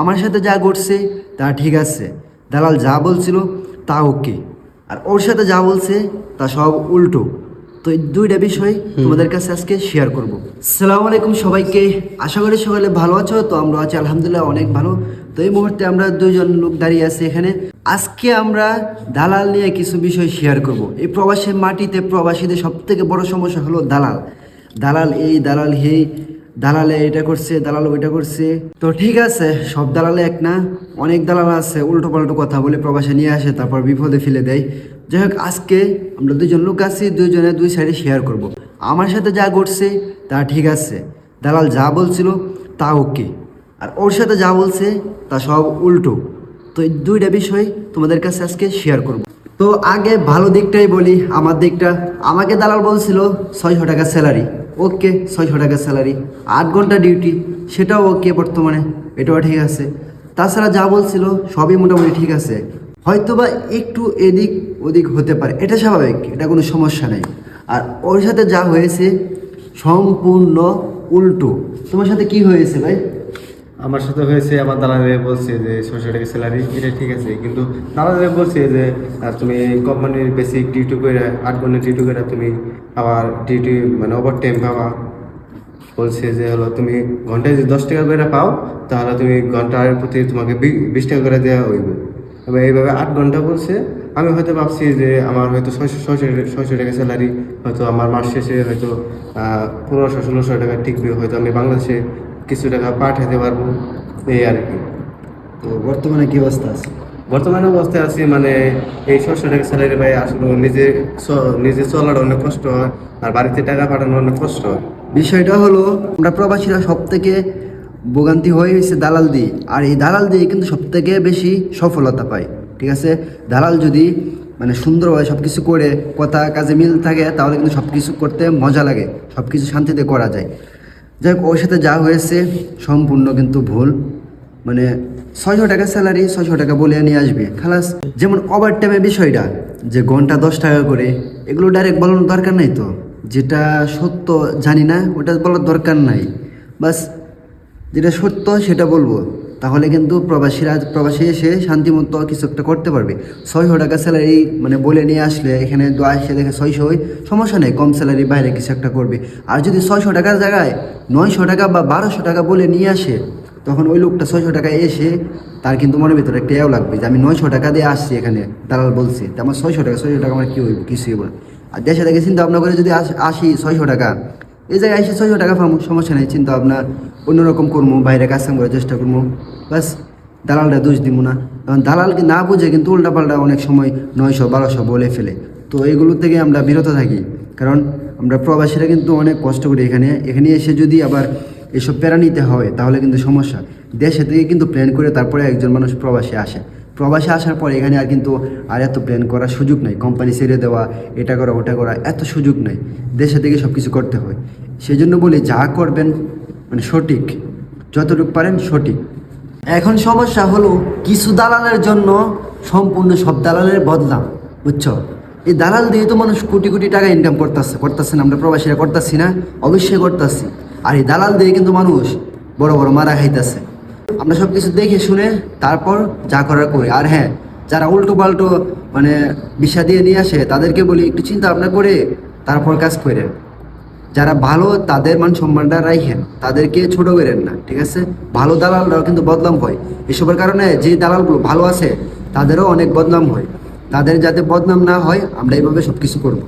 আমার সাথে যা ঘটছে তা ঠিক আছে। দালাল যা বলছিল তা ওকে। আর ওর সাথে যা বলছে তা সব উল্টো। তো এই দুইটা বিষয় তোমাদের কাছে আজকে শেয়ার করব। সালামু আলাইকুম সবাইকে। আশা করি সকালে ভালো আছো তো আমরা আছি আলহামদুলিল্লাহ অনেক ভালো। তো এই মুহূর্তে আমরা দুইজন লোক দাঁড়িয়ে আছি এখানে। আজকে আমরা দালাল নিয়ে কিছু বিষয় শেয়ার করব। এই প্রবাসী মাটিতে প্রবাসীদের সব থেকে বড় সমস্যা হলো দালাল। দালাল এই দালাল হেই দালালে এটা করছে দালাল ওইটা করছে। তো ঠিক আছে, সব দালালে এক না, অনেক দালাল আছে উল্টো পাল্টো কথা বলে প্রবাসে নিয়ে আসে, তারপর বিপদে ফেলে দেয়। যাই হোক, আজকে আমরা দুজন লোক আছি, দুইজনে দুই সাইডে শেয়ার করব। আমার সাথে যা ঘটছে, তা ঠিক আছে। দালাল যা বলছিল, তা ওকে। আর ওর সাথে যা বলছে, তা সব উল্টো। তো এই দুইটা বিষয় তোমাদের কাছে আজকে শেয়ার করব। তো আগে ভালো দিকটাই বলি, আমার দিকটা। আমাকে দালাল বলছিল ছয়শো টাকা স্যালারি ওকে, ছয়শো টাকা স্যালারি আট ঘণ্টা ডিউটি সেটাও ওকে বর্তমানে, এটাও ঠিক আছে। তাছাড়া যা বলছিল, সবই মোটামুটি ঠিক আছে। হয়তোবা একটু এদিক ওদিক হতে পারে, এটা স্বাভাবিক, এটা কোনো সমস্যা নেই। আর ওর সাথে যা হয়েছে, সম্পূর্ণ উল্টো। তোমার সাথে কি হয়েছে ভাই? আমার সাথে হয়েছে, আমার দালালে বলছে যে ছশো টাকা স্যালারি। এটা ঠিক আছে, কিন্তু দালালে বলছে যে তুমি কোম্পানির বেসিক ডিউটি করে, আট ঘণ্টা ডিউটি করে তুমি আবার ডিউটি মানে ওভার টাইম পাবা। বলছে যে, হলো, তুমি ঘন্টায় যদি দশ টাকা করে পাও, তাহলে তুমি ঘণ্টার প্রতি তোমাকে বিশ টাকা করে দেওয়া হইবে। এবার এইভাবে আট ঘণ্টা বলছে, আমি হয়তো ভাবছি যে, আমার হয়তো ছয়শো ছয়শো ছয়শো টাকা স্যালারি, হয়তো আমার মাস শেষে হয়তো পনেরোশো, ষোলোশো টাকা টিকবে, হয়তো আমি বাংলাদেশে কিছু টাকা পাঠাতে পারব এই আর কি। তো বর্তমানে কি অবস্থা আছে? বর্তমানে অবস্থায় আছি মানে এই ছশো টাকা স্যালারি পাই আসলে নিজে নিজে চলার অনেক কষ্ট হয় আর বাড়িতে টাকা পাঠানো অনেক কষ্ট হয়। বিষয়টা হলো আমরা প্রবাসীরা সব থেকে ভোগান্তি হয়ে গেছে দালাল দিয়ে আর এই দালাল দিয়ে কিন্তু সব থেকে বেশি সফলতা পায় ঠিক আছে? দালাল যদি মানে সুন্দরভাবে সব কিছু করে কথা কাজে মিল থাকে তাহলে কিন্তু সব কিছু করতে মজা লাগে সব কিছু শান্তিতে করা যায়। যাই ওর সাথে যা হয়েছে সম্পূর্ণ কিন্তু ভুল। মানে ছয়শো টাকা স্যালারি ছয়শো টাকা বলে নিয়ে আসবে। খালাস, যেমন ওভার টাইমের বিষয়টা, যে ঘণ্টা দশ টাকা করে, এগুলো ডাইরেক্ট বলানোর দরকার নাই তো? যেটা সত্য জানি না, ওটা বলার দরকার নাই। বাস, যেটা সত্য সেটা বলব। তাহলে কিন্তু প্রবাসীরা, প্রবাসী এসে শান্তিমতো কিছু একটা করতে পারবে। ছয়শো টাকা স্যালারি মানে বলে নিয়ে আসলে এখানে আসে দেখে ছয়শো সমস্যা নেই, কম স্যালারি বাইরে কিছু একটা করবে। আর যদি ছয়শো টাকার জায়গায় নয়শো টাকা বা বারোশো টাকা বলে নিয়ে আসে, তখন ওই লোকটা ছয়শো টাকায় এসে তার কিন্তু মনের ভিতরে একটা এও লাগবে যে আমি নয়শো টাকা দিয়ে আসছি এখানে, দালাল বলছে। তো আমার ছয়শো টাকা ছয়শো টাকা আমার কী হইব, কিছুই হইব আর দেশে থেকে চিন্তা ভাবনা করে যদি আস- আসি ছয়শো টাকা, এই জায়গায় এসে ছয়শো টাকা পাবো, সমস্যা নেই, চিন্তা ভাবনা অন্যরকম করব বাইরে কাজ করার চেষ্টা করব বাস দালালটা দোষ দিব না। কারণ দালালকে না বুঝে কিন্তু উল্টাপাল্টা অনেক সময় নয়শো, বারোশো বলে ফেলে। তো এগুলো থেকে আমরা বিরত থাকি। কারণ আমরা প্রবাসীরা কিন্তু অনেক কষ্ট করি এখানে এখানে এসে যদি আবার এসব প্যারা নিতে হয়, তাহলে কিন্তু সমস্যা। দেশে থেকে কিন্তু প্ল্যান করে তারপরে একজন মানুষ প্রবাসে আসে। প্রবাসে আসার পর এখানে আর কিন্তু আর এত প্ল্যান করার সুযোগ নাই। কোম্পানি ছেড়ে দেওয়া, এটা করা, ওটা করা, এত সুযোগ নাই। দেশে থেকে সব কিছু করতে হয়। সেই জন্য বলি যা করবেন মানে সঠিক। যতটুকু পারেন সঠিক। এখন সমস্যা হলো, কিছু দালালের জন্য সম্পূর্ণ সব দালালের বদলাম, বুঝছ? এই দালাল দিয়ে তো মানুষ কোটি কোটি টাকা ইনকাম করতেছে করতেছে না, আমরা প্রবাসীরা করতেছি না, অবশ্যই করতেছি। আর এই দালাল দিয়ে কিন্তু মানুষ বড় বড় মারা খাইতেছে। আমরা সব কিছু দেখে শুনে তারপর যা করার করি। আর হ্যাঁ যারা উল্টো পাল্টো মানে বিষা দিয়ে নিয়ে আসে, তাদেরকে বলি, একটু চিন্তা ভাবনা করে তারপর কাজ করেন। যারা ভালো, তাদের মান সম্মানটা রাখেন তাদেরকে ছোট করেন না, ঠিক আছে? ভালো দালালরাও কিন্তু বদনাম হয়। এসবের কারণে যে দালালগুলো ভালো আছে, তাদেরও অনেক বদনাম হয়। তাদের যাতে বদনাম না হয়, আমরা এইভাবে সব কিছু করব।